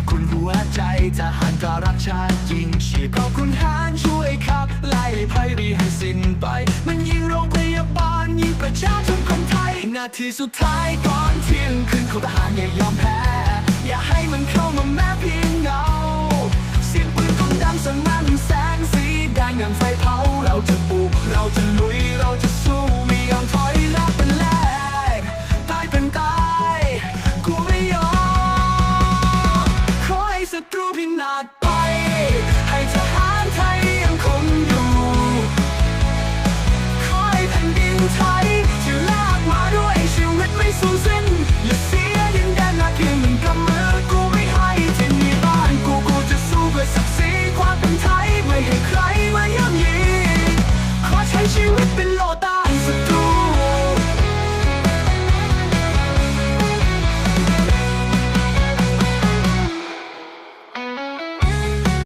ทหารก็รักชาติยิงชีพขอบคุณทหารช่วยขับไล่ภัยรีให้สิ้นไป มันยิงโรงพยาบาลยิงประชาชนคนไทย นาทีสุดท้ายก่อนเที่ยงคืนของทหารอย่ายอมแพ้ อย่าให้มันเข้ามาแม้เพียงเงาเสียงปืนกองดำสนั่นแสงสีแดงอย่าไฟเผาเราจะบุกเราจะ ไทยที่ลากมาด้วยชีวิตไม่สูญสิ้นอย่าเสียดินแดนนาเพียงหนึ่งกำมือกูไม่ให้ที่นี่บ้านกูกูจะสู้เพื่อศักดิ์ศรีความเป็นไทยไม่ให้ใครมาย่ำยีขอใช้ชีวิตเป็นโลต้านศัตรู